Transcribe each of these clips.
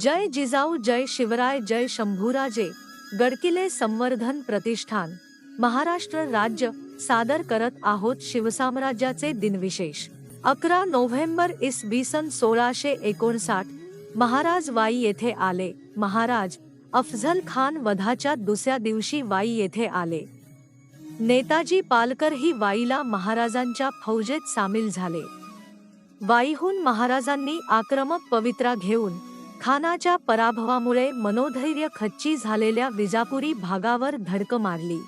जय जिजाऊ जय शिवराय जय शंभूराजे. गडकिले संवर्धन प्रतिष्ठान. महाराष्ट्र राज्य सादर करत आहोत शिवसाम्राज्याचे दिनविशेष. अकरा नोव्हेंबर इसवी सन सोळाशे एकोणसाठ महाराज वाई येथे आले. महाराज अफझल खान वधाच्या दुसऱ्या दिवशी वाई येथे आले. नेताजी पालकर ही वाईला महाराजांच्या फौजेत सामील झाले. वाईहून महाराजांनी आक्रमक पवित्रा घेऊन खानाच्या पराभवामुळे मनोधैर्य खच्ची झालेल्या विजापुरी भागावर धडक मारली.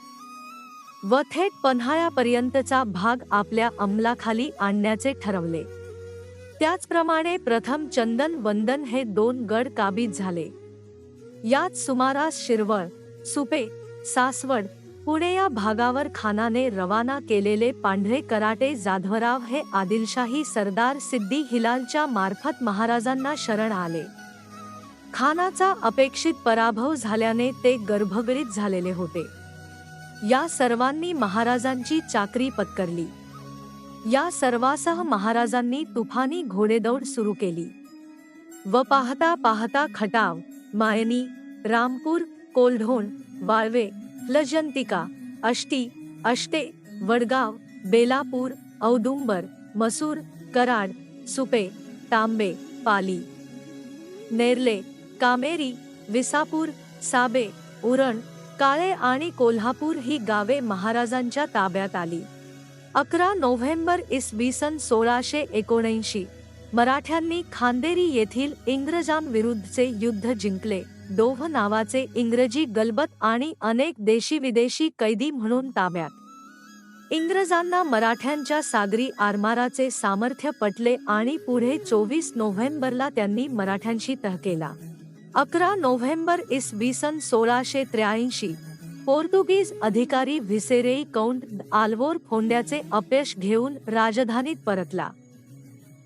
व थेट पन्हाळ्यापर्यंतचा भाग आपल्या अंमलाखाली आणण्याचे ठरवले. त्याचप्रमाणे प्रथम चंदन वंदन हे दोन गड काबीज झाले. यात सुमारास शिरवळ सुपे सासवड पुणे या भागावर खानाने रवाना केलेले पांढरे कराटे जाधवराव हे आदिलशाही सरदार सिद्दी हिलालच्या मार्फत महाराजांना शरण आले. खानाचा अपेक्षित पराभव झाल्याने ते गर्भगरीत झालेले होते. या सर्वांनी महाराजांची चाकरी पत्करली. या सर्वासह महाराजांनी तुफानी घोडेदौड सुरू केली. व पाहता पाहता खटाव मायनी रामपूर कोल्ढोण वाळवे लजंतिका अष्टी अष्टे वडगाव बेलापूर औदुंबर मसूर कराड सुपे तांबे पाली. नेरले कामेरी विसापूर साबे उरण काळे आणि कोल्हापूर ही गावे महाराजांच्या ताब्यात आली. अकरा नोव्हेंबर इसवी सन सोळाशे एकोणऐंशी मराठ्यांनी खांदेरी येथील इंग्रजांविरुद्धचे युद्ध जिंकले. डोव्ह नावाचे इंग्रजी गलबत आणि अनेक देशी विदेशी कैदी म्हणून ताब्यात. इंग्रजांना मराठ्यांच्या सागरी आरमाराचे सामर्थ्य पटले आणि पुढे चोवीस नोव्हेंबरला त्यांनी मराठ्यांशी तह केला. अकरा नोव्हेंबर इसवी सन सोळाशे त्र्याऐंशी पोर्तुगीज अधिकारी व्हिसेरेई कौंट आल्वोर फोंड्याचे अपयश घेऊन राजधानीत परतला.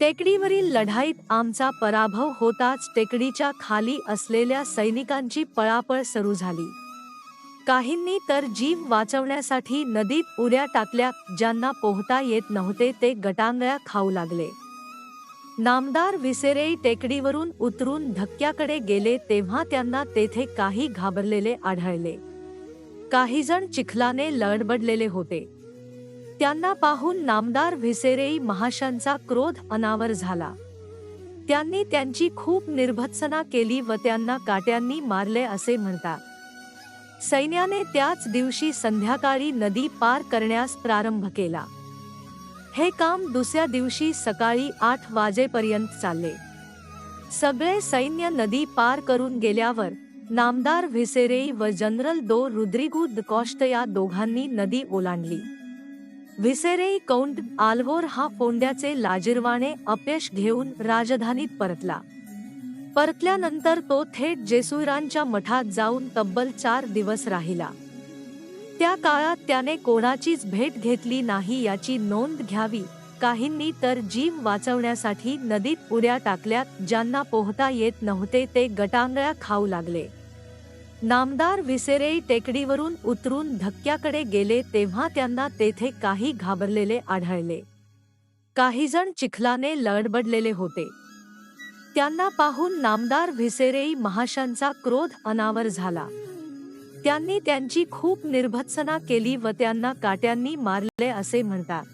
टेकडीवरील लढाईत आमचा पराभव होताच टेकडीच्या खाली असलेल्या सैनिकांची पळापळ सुरू झाली. काहींनी तर जीव वाचवण्यासाठी नदीत उड्या टाकल्या ज्यांना पोहता येत नव्हते ते गटांगळ्या खाऊ लागले. नामदार विसेरेई टेकडीवरून उतरून धक्क्याकडे गेले तेव्हा त्यांना तेथे काही घाबरलेले आढळले. काही जण चिखलाने लडबडलेले होते. त्यांना पाहून नामदार व्हिसेरेई महाशांचा क्रोध अनावर झाला. त्यांनी त्यांची खूप निर्भत्सना केली व त्यांना काट्यांनी मारले असे म्हणतात. सैन्याने त्याच दिवशी संध्याकाळी नदी पार करण्यास प्रारंभ केला. हे काम दुसऱ्या दिवशी सकाळी आठ वाजेपर्यंत चालले. सगळे सैन्य नदी पार करून गेल्यावर नामदार व्हिसेरेई व जनरल दो रुद्रिगू कॉस्ट या दोघांनी नदी ओलांडली. व्हिसेरेई कौंट आल्वोर हा फोंड्याचे लाजिरवाणे अपयश घेऊन राजधानीत परतला. परतल्यानंतर तो थेट जेसुरांच्या मठात जाऊन तब्बल चार दिवस राहिला. त्या काळात त्याने कोणाचीच भेट घेतली नाही याची नोंद घ्यावी. काहींनी तर जीव वाचवण्यासाठी नदीत उड्या टाकल्यात ज्यांना पोहता येत नव्हते ते गटांगळ्या खाऊ लागले. नामदार विसेरे टेकडीवरून उतरून धक्क्याकडे गेले तेव्हा त्यांना तेथे काही घाबरलेले आढळले. काहीजण चिखलाने लडबडलेले होते. त्यांना पाहून नामदार व्हिसेरेई महाशांचा क्रोध अनावर झाला. त्यांनी त्यांची खूप निर्भत्सना केली व त्यांना काट्यांनी मारले असे म्हणतात.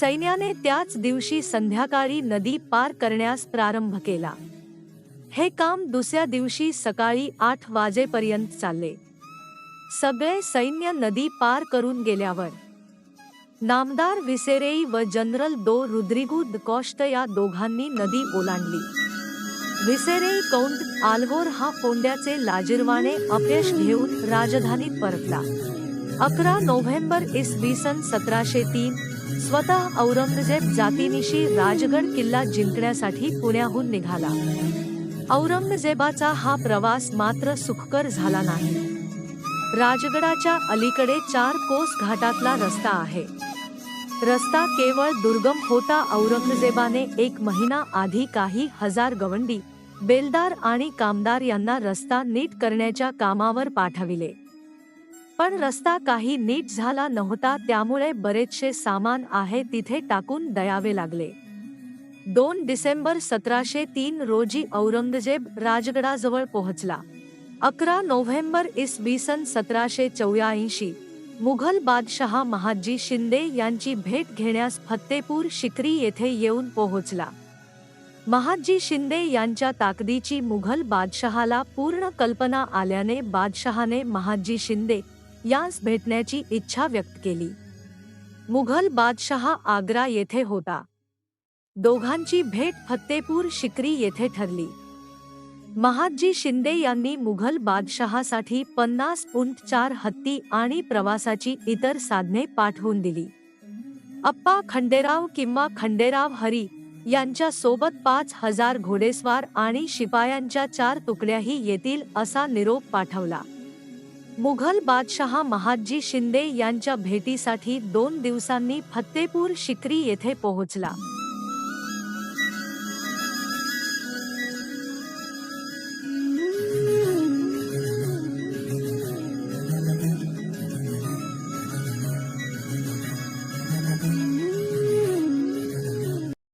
सैन्याने त्याच दिवशी संध्याकाळी नदी पार करण्यास प्रारंभ केला. हे काम दुसऱ्या दिवशी सकाळी आठ वाजेपर्यंत चालले. सगळे सैन्य नदी पार करून गेल्यावर नामदार विसेरेई व जनरल दो रुद्रिगू कॉस्ट या दोघांनी नदी ओलांडली. विसेरे कौंट आल्गोर हा फोंड्याचे लाजिरवाणे अपयश घेऊन राजधानीत परतला. अकरा नोव्हेंबर इसवी सन सतराशे तीन स्वतः औरंगजेब जातीनिशी राजगड किल्ला जिंकण्यासाठी पुण्याहून निघाला. औरंगजेबाचा हा प्रवास मात्र सुखकर झाला नाही. राजगडाच्या अलीकडे चार कोस घाटातला रस्ता आहे. रस्ता केवळ दुर्गम होता. औरंगजेबाने एक महिना आधी काही हजार गवंडी बेलदार आणि कामदार यांना रस्ता नीट करण्याच्या कामावर पाठविले. पण रस्ता काही नीट झाला नव्हता त्यामुळे बरेचसे सामान आहे तिथे टाकून दयावे लागले. दोन डिसेंबर सतराशे तीन रोजी औरंगजेब राजगडाजवळ पोहोचला. अकरा नोव्हेंबर इसवी सन सतराशे चौऱ्याऐंशी मुघल बादशहा महादजी शिंदे यांची भेट घेण्यास फत्तेपूर शिकरी येथे येऊन पोहोचला. महादजी शिंदे यांच्या ताकदीची मुघल बादशहाला पूर्ण कल्पना आल्याने बादशहाने महादजी शिंदे यांस भेटण्याची इच्छा व्यक्त केली. मुघल बादशहा आग्रा येथे होता. दोघांची भेट फत्तेपूर शिकरी येथे ठरली. महादजी शिंदे यांनी मुघल बादशहासाठी पन्नास उंट चार हत्ती आणि प्रवासाची इतर साधने पाठवून दिली. अप्पा खंडेराव किंवा खंडेराव हरी यांच्या सोबत पाच हजार घोडेस्वार आणि शिपायांच्या चार तुकड्याही येतील असा निरोप पाठवला. मुघल बादशहा महादजी शिंदे यांच्या भेटीसाठी दोन दिवसांनी फत्तेपूर शिकरी येथे पोहोचला.